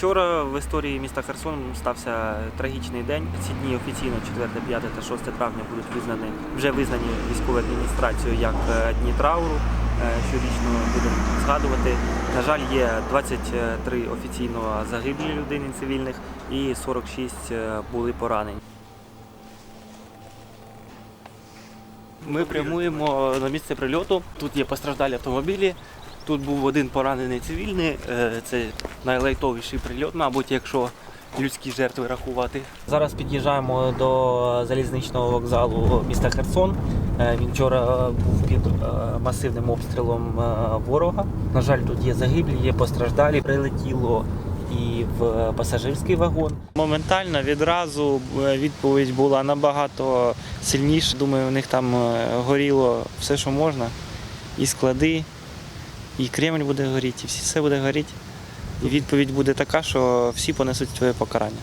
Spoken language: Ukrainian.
Вчора в історії міста Херсон стався трагічний день. Ці дні офіційно 4, 5 та 6 травня будуть визнані вже визнані військовою адміністрацією як е, дні трауру. Е, Щорічно будемо згадувати. На жаль, є 23 офіційно загиблі людини цивільних і 46 е, були поранені. Ми прямуємо на місце прильоту. Тут є постраждалі автомобілі. Тут був один поранений цивільний. Е, Це найлайтовіший прильот, мабуть, якщо людські жертви рахувати. Зараз під'їжджаємо до залізничного вокзалу міста Херсон. Е, Він вчора був під е, масивним обстрілом ворога. На жаль, тут є загиблі, є постраждалі. Прилетіло і в пасажирський вагон. Моментально відразу відповідь була набагато сильніша. Думаю, у них там горіло все, що можна. І склади, і Кремль буде горіти, і все буде горіти. І відповідь буде така, що всі понесуть твоє покарання.